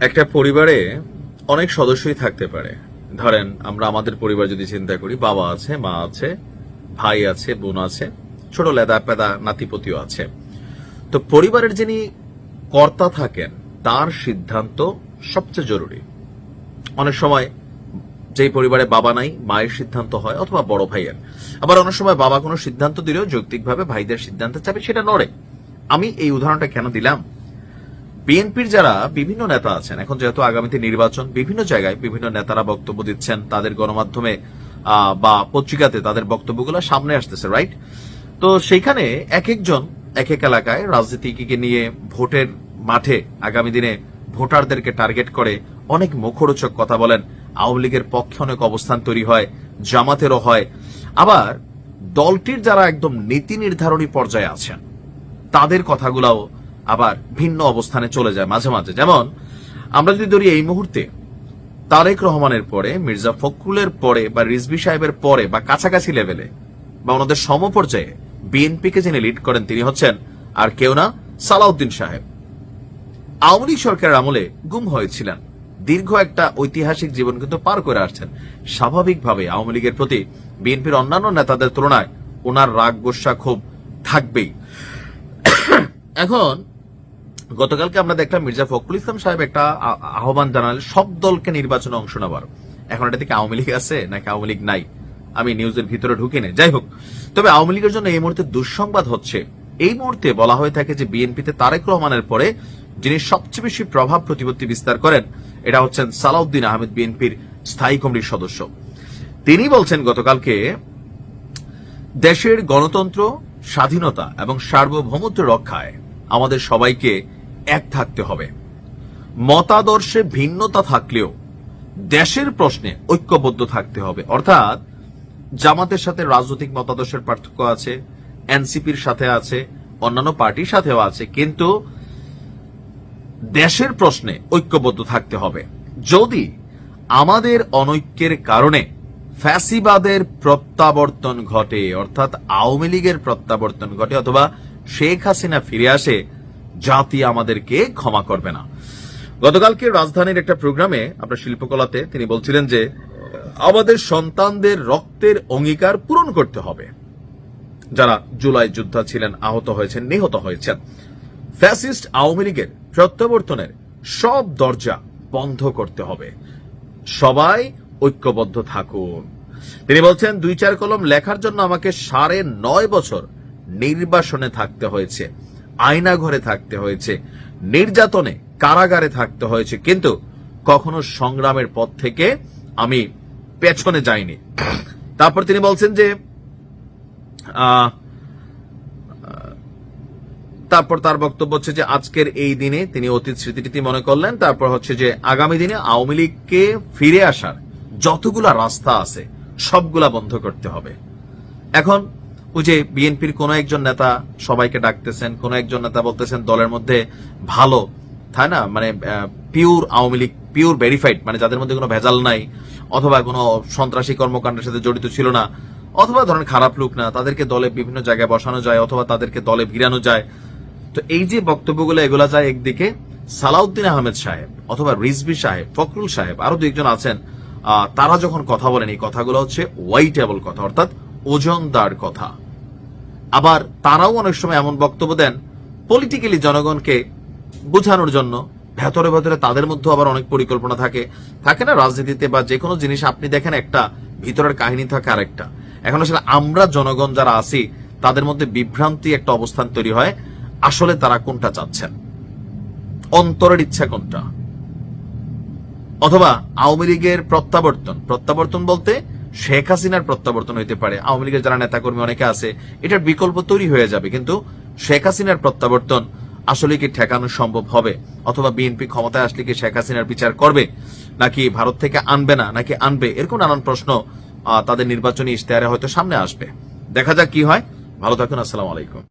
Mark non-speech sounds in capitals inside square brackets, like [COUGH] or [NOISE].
একটা পরিবারে অনেক সদস্যই থাকতে পারে। ধরেন, আমরা আমাদের পরিবার যদি চিন্তা করি, বাবা আছে, মা আছে, ভাই আছে, বোন আছে, ছোট লেদা পেদা নাতিপতিও আছে। তো পরিবারের যিনি কর্তা থাকেন, তার সিদ্ধান্ত সবচেয়ে জরুরি। অনেক সময় যেই পরিবারে বাবা নাই, মায়ের সিদ্ধান্ত হয় অথবা বড় ভাইয়ের। আবার অনেক সময় বাবা কোনো সিদ্ধান্ত দিলেও যৌক্তিকভাবে ভাইদের সিদ্ধান্ত চাপে সেটা নড়ে। আমি এই উদাহরণটা কেন দিলাম? বিএনপির যারা বিভিন্ন নেতা আছেন, এখন যেহেতু আগামীতে নির্বাচন, বিভিন্ন জায়গায় বিভিন্ন নেতারা বক্তব্য দিচ্ছেন, তাদের গণমাধ্যমে বা পত্রিকাতে তাদের বক্তব্যগুলো সামনে আসতেছে রাইট তো সেইখানে এক একজন এক এক এলাকায় রাজনীতিকে নিয়ে ভোটের মাঠে আগামী দিনে ভোটারদেরকে টার্গেট করে অনেক মুখরোচক কথা বলেন। আওয়ামী লীগের পক্ষে অনেক অবস্থান তৈরি হয়, জামাতেরও হয়। আবার দলটির যারা একদম নীতি নির্ধারণী পর্যায়ে আছেন, তাদের কথাগুলাও আবার ভিন্ন অবস্থানে চলে যায় মাঝে মাঝে। যেমন, আমরা যদি ধরি এই মুহূর্তে, তারেক রহমানের পরে, মির্জা ফখরুলের পরে, বা রিজভি সাহেবের পরে, বা কাছাকাছি লেভেলে বা ওনাদের সমপর্যায়ে বিএনপিকে যিনি লিড করেন, তিনি হচ্ছেন আর কেউ না, সালাউদ্দিন সাহেব। আওয়ামী লীগ সরকারের আমলে গুম হয়েছিলেন। দীর্ঘ একটা ঐতিহাসিক জীবন কিন্তু পার করে আসছেন। স্বাভাবিকভাবে আওয়ামী লীগের প্রতি বিএনপির অন্যান্য নেতাদের তুলনায় ওনার রাগ গোসা খুব থাকবেই। [COUGHS] এখন গতকালকে আমরা দেখলাম মির্জা ফখরুল ইসলাম সাহেব একটা আহ্বান জানালেন, সব দলকে নির্বাচনে অংশ নেবার এখন এটা থেকে আওয়ামী লীগ আছে নাকি আওয়ামী লীগ নাই? আমি নিউজের ভিতরে ঢুকে নেই। যাই হোক, তবে আওয়ামী লীগের জন্য এই মুহূর্তে দুঃসংবাদ হচ্ছে। এই মুহূর্তে বলা হয়ে থাকে যে বিএনপিতে তারেক রহমানের পরে যিনি সবচেয়ে বেশি প্রভাব প্রতিপত্তি বিস্তার করেন, এটা হচ্ছেন সালাউদ্দিন আহমেদ বিএনপির স্থায়ী কমিটির সদস্য। তিনি বলছেন গতকালকে, দেশের গণতন্ত্র, স্বাধীনতা এবং সার্বভৌমত্ব রক্ষায় আমাদের সবাইকে এক থাকতে হবে। মতাদর্শে ভিন্নতা থাকলেও দেশের প্রশ্নে ঐক্যবদ্ধ থাকতে হবে। অর্থাৎ জামাতের সাথে রাজনৈতিক মতাদর্শের পার্থক্য আছে, এনসিপির সাথে আছে, অন্যান্য পার্টির সাথেও আছে। কিন্তু দেশের প্রশ্নে ঐক্যবদ্ধ থাকতে হবে। যদি আমাদের অনৈক্যের কারণে ফ্যাসিবাদের প্রত্যাবর্তন ঘটে, অর্থাৎ আওয়ামী লীগের প্রত্যাবর্তন ঘটে, অথবা শেখ হাসিনা ফিরে আসে জাতি আমাদেরকে ক্ষমা করবে না। গতকালকে রাজধানীর একটা প্রোগ্রামে আপনার শিল্পকলাতে তিনি বলছিলেন যে, আমাদের সন্তানদের রক্তের অঙ্গীকার পূরণ করতে হবে। যারা জুলাই যোদ্ধা ছিলেন, আহত হয়েছেন, নিহত হয়েছেন। ফ্যাসিস্ট আওয়ামী লীগের প্রত্যাবর্তনের সব দরজা বন্ধ করতে হবে। সবাই ঐক্যবদ্ধ থাকুন। তিনি বলছেন, দুই চার কলম লেখার জন্য আমাকে সাড়ে নয় বছর নির্বাসনে থাকতে হয়েছে। আয়না ঘরে থাকতে হয়েছে, নির্যাতনে কারাগারে থাকতে হয়েছে। কিন্তু কখনো সংগ্রামের পথ থেকে আমি পেছনে যাইনি। তারপর তিনি বলছেন যে তারপর তার বক্তব্য হচ্ছে যে, আজকের এই দিনে তিনি অতীত স্মৃতিটি মনে করলেন। তারপর হচ্ছে যে, আগামী দিনে আওয়ামী লীগকে ফিরে আসার যতগুলা রাস্তা আছে, সবগুলা বন্ধ করতে হবে। এখন ওই যে বিএনপির কোন একজন নেতা সবাইকে ডাকতেছেন, কোন একজন নেতা বলতেছেন দলের মধ্যে ভালো, তাই না? মানে pure Awami League pure verified মানে যাদের মধ্যে কোনো ভেজাল নাই, অথবা কোনো সন্ত্রাসী কর্মকাণ্ডের সাথে জড়িত ছিল না, অথবা ধরেন খারাপ লোক না, তাদেরকে দলে বিভিন্ন জায়গায় বসানো যায়, অথবা তাদেরকে দলে ভিড়ানো যায়। তো এই যে বক্তব্যগুলো, এগুলা যায় একদিকে সালাউদ্দিন আহমেদ সাহেব অথবা রিজবি সাহেব, ফখরুল সাহেব, আরও দুইজন আছেন তারা যখন কথা বলেন, এই কথাগুলো হচ্ছে ওয়াইটেবল কথা, অর্থাৎ ওজনদার কথা। আবার তারাও অনেক সময় এমন বক্তব্য দেন পলিটিক্যালি জনগণকে বোঝানোর জন্য। ভেতরে ভেতরে তাদের মধ্যে আবার অনেক পরিকল্পনা থাকে। থাকে না, রাজনীতিতে বা যে কোনো জিনিস আপনি দেখেন, একটা ভিতরের কাহিনী থাকে আরেকটা। এখন আসলে আমরা জনগণ যারা আছি, তাদের মধ্যে বিভ্রান্তি একটা অবস্থান তৈরি হয়, আসলে তারা কোনটা চাচ্ছেন? অন্তরের ইচ্ছা কোনটা? অথবা আওয়ামী লীগের প্রত্যাবর্তন। প্রত্যাবর্তন বলতে শেখ হাসিনার প্রত্যাবর্তন হইতে পারে, আওয়ামী লীগের যারা নেতাকর্মী অনেকে আছে, এটার বিকল্প তৈরি হয়ে যাবে। কিন্তু শেখ হাসিনার প্রত্যাবর্তন আসলে কি ঠেকানো সম্ভব হবে? অথবা বিএনপি ক্ষমতায় আসলে কি শেখ হাসিনার বিচার করবে? নাকি ভারত থেকে আনবে না, নাকি আনবে? এরকম নানান প্রশ্ন তাদের নির্বাচনী ইশতেহারে হয়তো সামনে আসবে। দেখা যাক কি হয়। ভালো থাকুন, আসসালাম আলাইকুম।